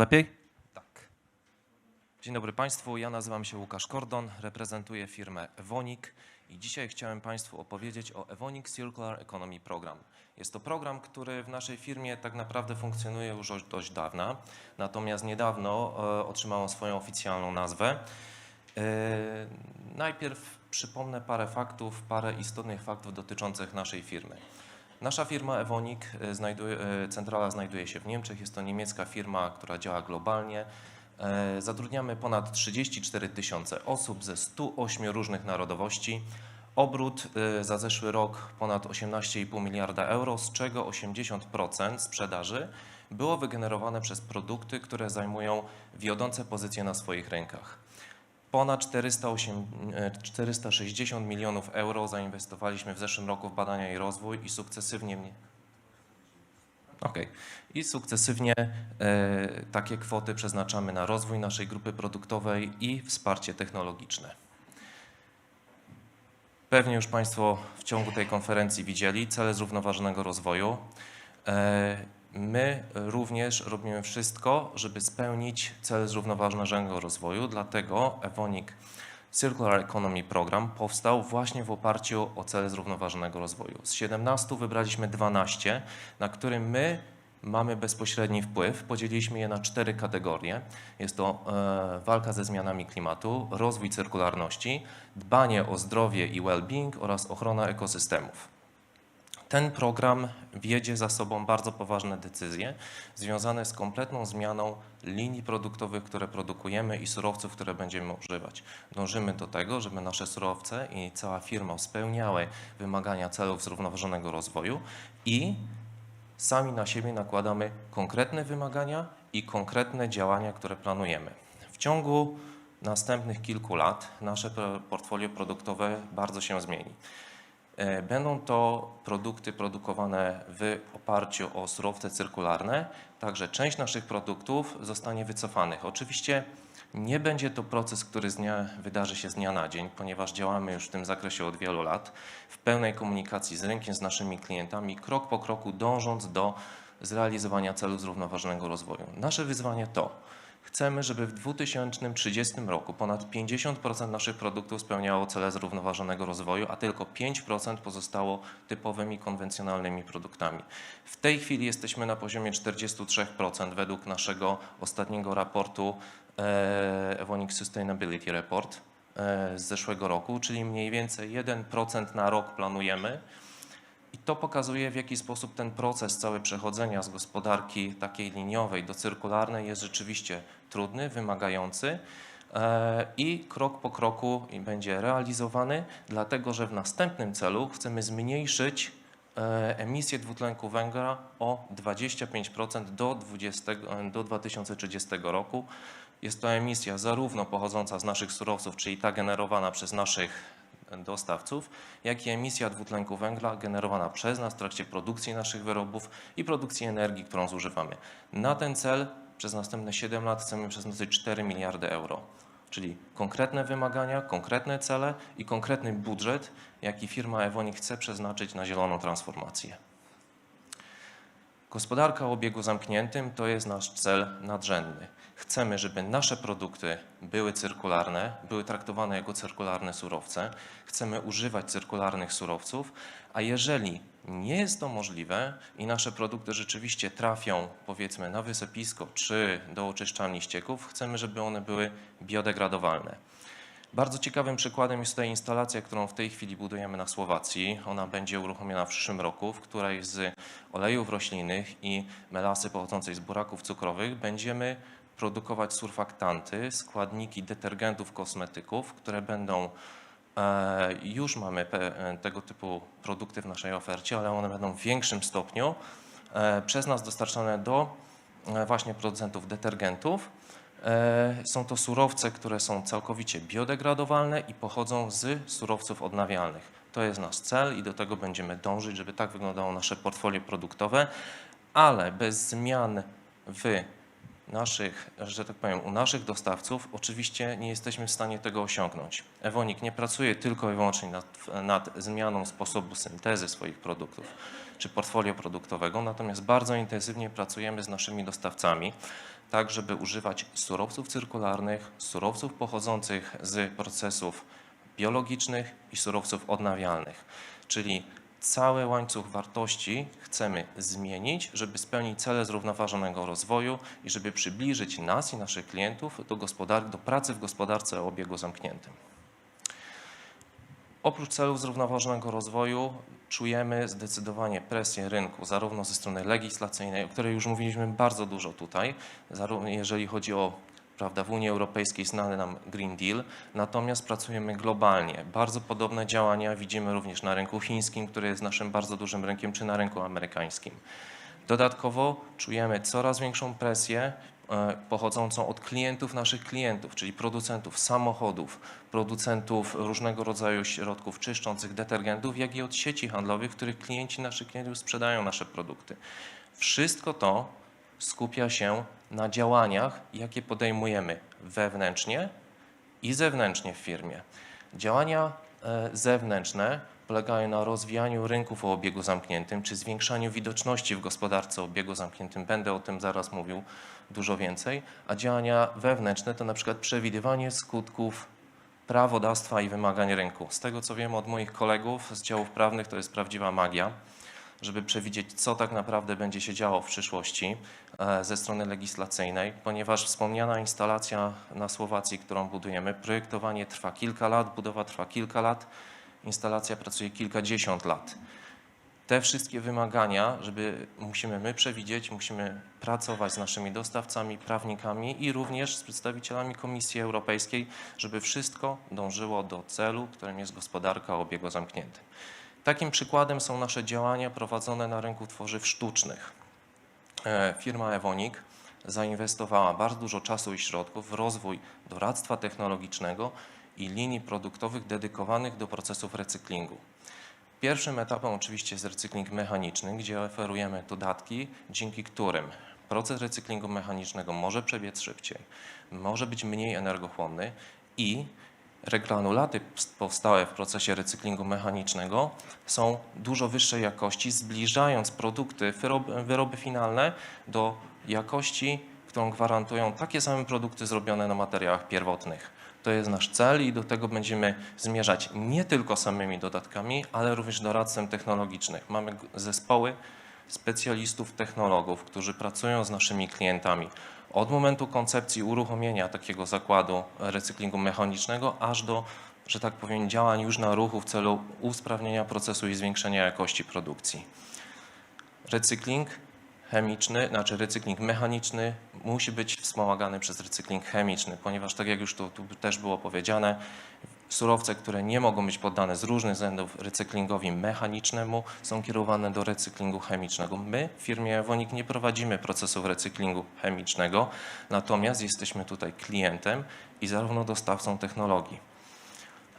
Lepiej? Tak. Dzień dobry Państwu, ja nazywam się Łukasz Kordon, reprezentuję firmę Evonik i dzisiaj chciałem Państwu opowiedzieć o Evonik Circular Economy Program. Jest to program, który w naszej firmie tak naprawdę funkcjonuje już od dość dawna, natomiast niedawno e, otrzymał swoją oficjalną nazwę. E, Najpierw przypomnę parę faktów, parę istotnych faktów dotyczących naszej firmy. Nasza firma Evonik, e, znajduje, e, centrala znajduje się w Niemczech. Jest to niemiecka firma, która działa globalnie. E, Zatrudniamy ponad 34 tysiące osób ze 108 różnych narodowości. Obrót za zeszły rok ponad 18,5 miliarda euro, z czego 80% sprzedaży było wygenerowane przez produkty, które zajmują wiodące pozycje na swoich rynkach. Ponad 408, e, 460 milionów euro zainwestowaliśmy w zeszłym roku w badania i rozwój i sukcesywnie mnie- Okej. I sukcesywnie e, takie kwoty przeznaczamy na rozwój naszej grupy produktowej i wsparcie technologiczne. Pewnie już Państwo w ciągu tej konferencji widzieli cele zrównoważonego rozwoju. E, My również robimy wszystko, żeby spełnić cele zrównoważonego rozwoju, dlatego Evonik Circular Economy Program powstał właśnie w oparciu o cele zrównoważonego rozwoju. Z 17 wybraliśmy 12, na którym my mamy bezpośredni wpływ. Podzieliliśmy je na cztery kategorie. Jest to e, walka ze zmianami klimatu, rozwój cyrkularności, dbanie o zdrowie i well-being oraz ochrona ekosystemów. Ten program wiedzie za sobą bardzo poważne decyzje związane z kompletną zmianą linii produktowych, które produkujemy i surowców, które będziemy używać. Dążymy do tego, żeby nasze surowce i cała firma spełniały wymagania celów zrównoważonego rozwoju i sami na siebie nakładamy konkretne wymagania i konkretne działania, które planujemy. W ciągu następnych kilku lat nasze portfolio produktowe bardzo się zmieni. E, Będą to produkty produkowane w oparciu o surowce cyrkularne, także część naszych produktów zostanie wycofanych. Oczywiście nie będzie to proces, który dnia, wydarzy się z dnia na dzień, ponieważ działamy już w tym zakresie od wielu lat, w pełnej komunikacji z rynkiem, z naszymi klientami, krok po kroku dążąc do zrealizowania celów zrównoważonego rozwoju. Nasze wyzwanie to, Chcemy, żeby w 2030 roku ponad 50% naszych produktów spełniało cele zrównoważonego rozwoju, a tylko 5% pozostało typowymi konwencjonalnymi produktami. W tej chwili jesteśmy na poziomie 43% według naszego ostatniego raportu e, Evonik Sustainability Report e, z zeszłego roku, czyli mniej więcej 1% na rok planujemy. To pokazuje, w jaki sposób ten proces cały przechodzenia z gospodarki takiej liniowej do cyrkularnej jest rzeczywiście trudny, wymagający e, i krok po kroku będzie realizowany, dlatego że w następnym celu chcemy zmniejszyć e, emisję dwutlenku węgla o 25% do, 20, do 2030 roku. Jest to emisja zarówno pochodząca z naszych surowców, czyli ta generowana przez naszych dostawców, jak i emisja dwutlenku węgla generowana przez nas w trakcie produkcji naszych wyrobów i produkcji energii, którą zużywamy. Na ten cel przez następne 7 lat chcemy przeznaczyć 4 miliardy euro, czyli konkretne wymagania, konkretne cele i konkretny budżet, jaki firma Evonik chce przeznaczyć na zieloną transformację. Gospodarka o obiegu zamkniętym to jest nasz cel nadrzędny. Chcemy, żeby nasze produkty były cyrkularne, były traktowane jako cyrkularne surowce. Chcemy używać cyrkularnych surowców, a jeżeli nie jest to możliwe i nasze produkty rzeczywiście trafią, powiedzmy, na wysypisko czy do oczyszczalni ścieków, chcemy, żeby one były biodegradowalne. Bardzo ciekawym przykładem jest tutaj instalacja, którą w tej chwili budujemy na Słowacji. Ona będzie uruchomiona w przyszłym roku, w której z olejów roślinnych i melasy pochodzącej z buraków cukrowych będziemy produkować surfaktanty, składniki detergentów, kosmetyków, które będą e, już mamy e, tego typu produkty w naszej ofercie, ale one będą w większym stopniu e, przez nas dostarczane do właśnie producentów detergentów. E, Są to surowce, które są całkowicie biodegradowalne i pochodzą z surowców odnawialnych. To jest nasz cel i do tego będziemy dążyć, żeby tak wyglądało nasze portfolio produktowe, ale bez zmian w naszych, że tak powiem, u naszych dostawców oczywiście nie jesteśmy w stanie tego osiągnąć. Evonik nie pracuje tylko i wyłącznie nad, nad zmianą sposobu syntezy swoich produktów czy portfolio produktowego, natomiast bardzo intensywnie pracujemy z naszymi dostawcami, tak żeby używać surowców cyrkularnych, surowców pochodzących z procesów biologicznych i surowców odnawialnych. Czyli cały łańcuch wartości chcemy zmienić, żeby spełnić cele zrównoważonego rozwoju i żeby przybliżyć nas i naszych klientów do, do pracy w gospodarce o obiegu zamkniętym. Oprócz celów zrównoważonego rozwoju czujemy zdecydowanie presję rynku, zarówno ze strony legislacyjnej, o której już mówiliśmy bardzo dużo tutaj, zarówno jeżeli chodzi o prawda, w Unii Europejskiej znany nam Green Deal, natomiast pracujemy globalnie. Bardzo podobne działania widzimy również na rynku chińskim, który jest naszym bardzo dużym rynkiem, czy na rynku amerykańskim. Dodatkowo czujemy coraz większą presję pochodzącą od klientów naszych klientów, czyli producentów samochodów, producentów różnego rodzaju środków czyszczących, detergentów, jak i od sieci handlowych, w których klienci naszych klientów sprzedają nasze produkty. Wszystko to skupia się na działaniach, jakie podejmujemy wewnętrznie i zewnętrznie w firmie. Działania e, zewnętrzne polegają na rozwijaniu rynków o obiegu zamkniętym, czy zwiększaniu widoczności w gospodarce o obiegu zamkniętym. Będę o tym zaraz mówił dużo więcej. A działania wewnętrzne to na przykład przewidywanie skutków prawodawstwa i wymagań rynku. Z tego co wiem od moich kolegów z działów prawnych, to jest prawdziwa magia żeby przewidzieć, co tak naprawdę będzie się działo w przyszłości e, ze strony legislacyjnej, ponieważ wspomniana instalacja na Słowacji, którą budujemy, projektowanie trwa kilka lat, budowa trwa kilka lat, instalacja pracuje kilkadziesiąt lat. Te wszystkie wymagania, żeby musimy my przewidzieć, musimy pracować z naszymi dostawcami, prawnikami i również z przedstawicielami Komisji Europejskiej, żeby wszystko dążyło do celu, którym jest gospodarka o obiegu zamkniętym. Takim przykładem są nasze działania prowadzone na rynku tworzyw sztucznych. E, Firma Evonik zainwestowała bardzo dużo czasu i środków w rozwój doradztwa technologicznego i linii produktowych dedykowanych do procesów recyklingu. Pierwszym etapem oczywiście jest recykling mechaniczny, gdzie oferujemy dodatki, dzięki którym proces recyklingu mechanicznego może przebiec szybciej, może być mniej energochłonny i regranulaty powstałe w procesie recyklingu mechanicznego są dużo wyższej jakości, zbliżając produkty, wyroby, wyroby finalne do jakości, którą gwarantują takie same produkty zrobione na materiałach pierwotnych. To jest nasz cel i do tego będziemy zmierzać nie tylko samymi dodatkami, ale również doradztwem technologicznych. Mamy zespoły specjalistów, technologów, którzy pracują z naszymi klientami od momentu koncepcji uruchomienia takiego zakładu recyklingu mechanicznego, aż do, że tak powiem, działań już na ruchu w celu usprawnienia procesu i zwiększenia jakości produkcji. Recykling chemiczny, znaczy recykling mechaniczny musi być wspomagany przez recykling chemiczny, ponieważ tak jak już tu, tu też było powiedziane, surowce, które nie mogą być poddane z różnych względów recyklingowi mechanicznemu, są kierowane do recyklingu chemicznego. My w firmie Evonik nie prowadzimy procesów recyklingu chemicznego, natomiast jesteśmy tutaj klientem i zarówno dostawcą technologii.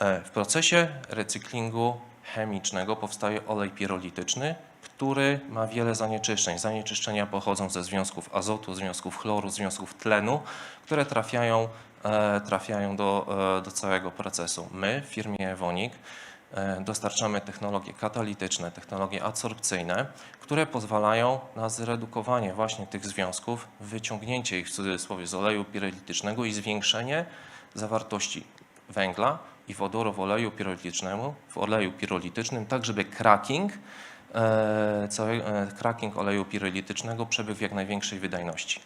E, W procesie recyklingu chemicznego powstaje olej pirolityczny, który ma wiele zanieczyszczeń. Zanieczyszczenia pochodzą ze związków azotu, związków chloru, związków tlenu, które trafiają, e, trafiają do, e, do całego procesu. My w firmie Evonik e, dostarczamy technologie katalityczne, technologie adsorpcyjne, które pozwalają na zredukowanie właśnie tych związków, wyciągnięcie ich w cudzysłowie z oleju pirolitycznego i zwiększenie zawartości węgla i wodoru w oleju pirolitycznemu, w oleju pirolitycznym, tak żeby cracking, cały, e, cracking oleju pirolitycznego przebiegł w jak największej wydajności.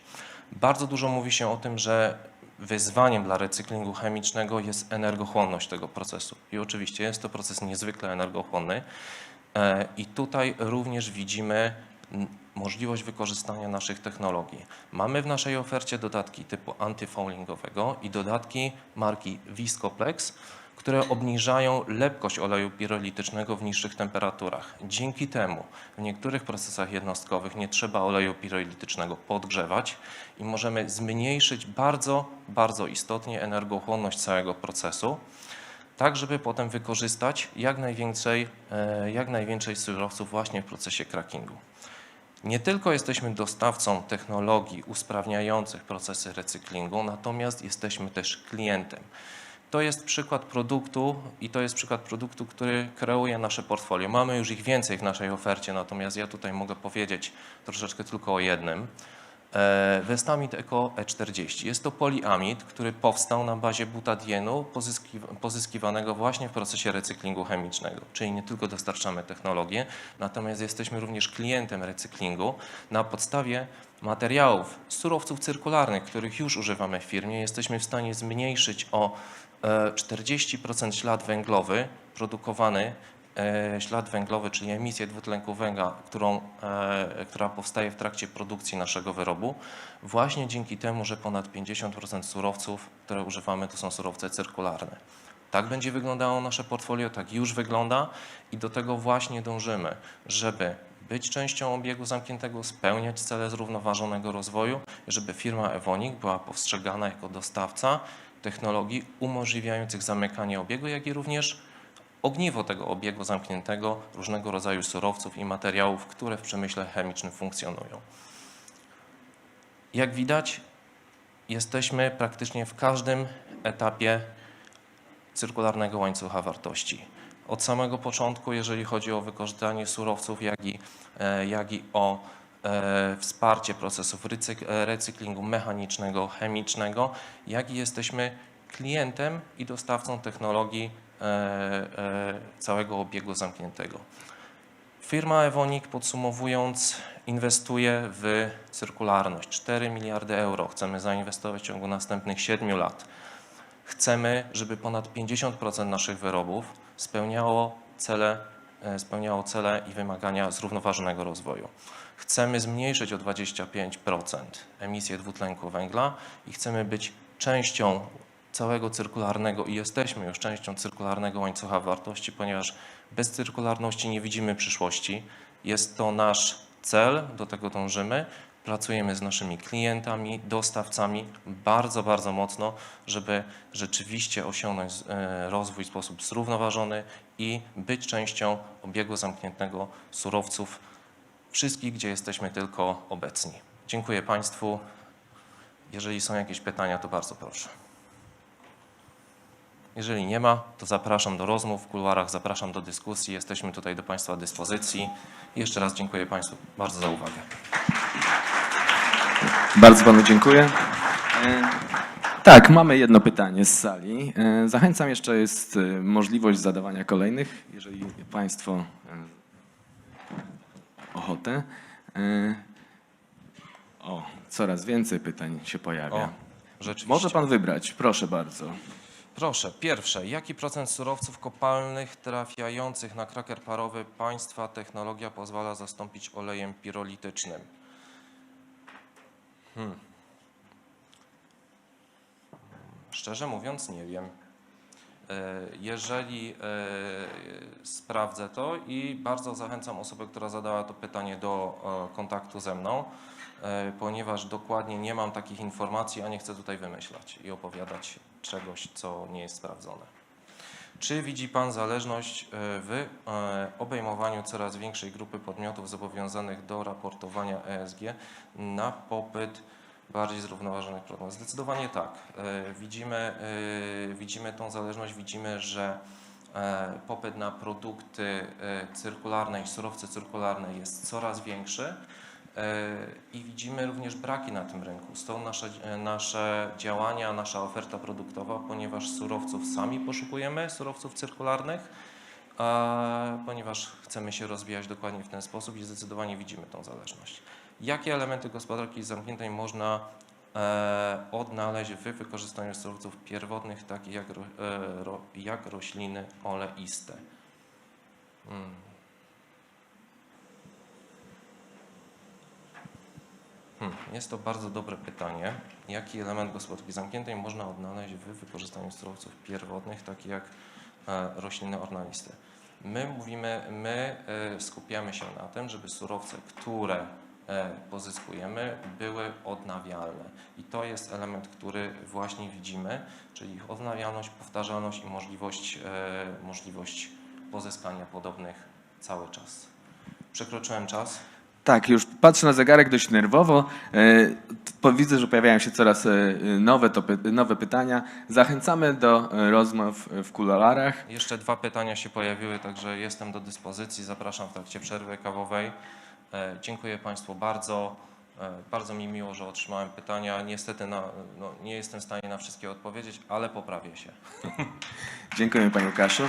Bardzo dużo mówi się o tym, że wyzwaniem dla recyklingu chemicznego jest energochłonność tego procesu. I oczywiście jest to proces niezwykle energochłonny. E, I tutaj również widzimy możliwość wykorzystania naszych technologii. Mamy w naszej ofercie dodatki typu antyfoulingowego i dodatki marki Viscoplex, które obniżają lepkość oleju pirolitycznego w niższych temperaturach. Dzięki temu w niektórych procesach jednostkowych nie trzeba oleju pirolitycznego podgrzewać i możemy zmniejszyć bardzo, bardzo istotnie energochłonność całego procesu tak żeby potem wykorzystać jak najwięcej, e, jak najwięcej surowców właśnie w procesie crackingu. Nie tylko jesteśmy dostawcą technologii usprawniających procesy recyklingu, natomiast jesteśmy też klientem. To jest przykład produktu i to jest przykład produktu, który kreuje nasze portfolio. Mamy już ich więcej w naszej ofercie, natomiast ja tutaj mogę powiedzieć troszeczkę tylko o jednym. E, Vestamid Eco E40. Jest to poliamid, który powstał na bazie butadienu pozyski, pozyskiwanego właśnie w procesie recyklingu chemicznego. Czyli nie tylko dostarczamy technologię, natomiast jesteśmy również klientem recyklingu na podstawie materiałów, surowców cyrkularnych, których już używamy w firmie. Jesteśmy w stanie zmniejszyć o e, 40% ślad węglowy produkowany e, ślad węglowy, czyli emisję dwutlenku węgla, którą, e, która powstaje w trakcie produkcji naszego wyrobu, właśnie dzięki temu, że ponad 50% surowców, które używamy, to są surowce cyrkularne. Tak będzie wyglądało nasze portfolio, tak już wygląda i do tego właśnie dążymy, żeby być częścią obiegu zamkniętego, spełniać cele zrównoważonego rozwoju, żeby firma Evonik była postrzegana jako dostawca technologii umożliwiających zamykanie obiegu, jak i również ogniwo tego obiegu zamkniętego różnego rodzaju surowców i materiałów, które w przemyśle chemicznym funkcjonują. Jak widać, jesteśmy praktycznie w każdym etapie cyrkularnego łańcucha wartości. Od samego początku, jeżeli chodzi o wykorzystanie surowców, jak i, e, jak i o wsparcie procesów e, recyklingu mechanicznego, chemicznego, jak i jesteśmy klientem i dostawcą technologii e, e, całego obiegu zamkniętego. Firma Evonik podsumowując inwestuje w cyrkularność. 4 miliardy euro chcemy zainwestować w ciągu następnych 7 lat. Chcemy, żeby ponad 50% naszych wyrobów spełniało cele, e, spełniało cele i wymagania zrównoważonego rozwoju. Chcemy zmniejszyć o 25% emisję dwutlenku węgla i chcemy być częścią całego cyrkularnego i jesteśmy już częścią cyrkularnego łańcucha wartości, ponieważ bez cyrkularności nie widzimy przyszłości. Jest to nasz cel, do tego dążymy. Pracujemy z naszymi klientami, dostawcami bardzo, bardzo mocno, żeby rzeczywiście osiągnąć e, rozwój w sposób zrównoważony i być częścią obiegu zamkniętego surowców wszystkich, gdzie jesteśmy tylko obecni. Dziękuję Państwu. Jeżeli są jakieś pytania, to bardzo proszę. Jeżeli nie ma, to zapraszam do rozmów w kuluarach, zapraszam do dyskusji. Jesteśmy tutaj do Państwa dyspozycji. Jeszcze raz dziękuję Państwu bardzo za uwagę. Bardzo panu dziękuję. E, Tak, mamy jedno pytanie z sali. E, Zachęcam, jeszcze jest e, możliwość zadawania kolejnych, jeżeli państwo ochotę. E, O, coraz więcej pytań się pojawia. O, rzeczywiście. Może pan wybrać, proszę bardzo. Proszę, pierwsze, jaki procent surowców kopalnych trafiających na kraker parowy państwa technologia pozwala zastąpić olejem pirolitycznym? Hmm. Szczerze mówiąc, nie wiem. E, Jeżeli e, sprawdzę to i bardzo zachęcam osobę, która zadała to pytanie do e, kontaktu ze mną, ponieważ dokładnie nie mam takich informacji, a nie chcę tutaj wymyślać i opowiadać czegoś, co nie jest sprawdzone. Czy widzi Pan zależność w obejmowaniu coraz większej grupy podmiotów zobowiązanych do raportowania ESG na popyt bardziej zrównoważonych produktów? Zdecydowanie tak. E, Widzimy, e, widzimy tą zależność, widzimy, że e, popyt na produkty cyrkularne i surowce cyrkularne jest coraz większy. I widzimy również braki na tym rynku. Stąd nasze, nasze działania, nasza oferta produktowa, ponieważ surowców sami poszukujemy, surowców cyrkularnych, ponieważ chcemy się rozwijać dokładnie w ten sposób i zdecydowanie widzimy tą zależność. Jakie elementy gospodarki zamkniętej można e, odnaleźć w wykorzystaniu surowców pierwotnych, takich jak, e, ro, jak rośliny oleiste? Hmm. Hmm, Jest to bardzo dobre pytanie. Jaki element gospodarki zamkniętej można odnaleźć w wykorzystaniu surowców pierwotnych, takich jak e, rośliny ornaliste? My mówimy, my skupiamy się na tym, żeby surowce, które pozyskujemy, były odnawialne. I to jest element, który właśnie widzimy, czyli ich odnawialność, powtarzalność i możliwość, e, możliwość pozyskania podobnych cały czas. Przekroczyłem czas. Tak, już patrzę na zegarek dość nerwowo. E, Widzę, że pojawiają się coraz e, nowe, topy, nowe pytania. Zachęcamy do e, rozmów w kuluarach. Jeszcze dwa pytania się pojawiły, także jestem do dyspozycji. Zapraszam w trakcie przerwy kawowej. E, Dziękuję Państwu bardzo. E, Bardzo mi miło, że otrzymałem pytania. Niestety na, no, nie jestem w stanie na wszystkie odpowiedzieć, ale poprawię się. Dziękuję Panie Łukaszu.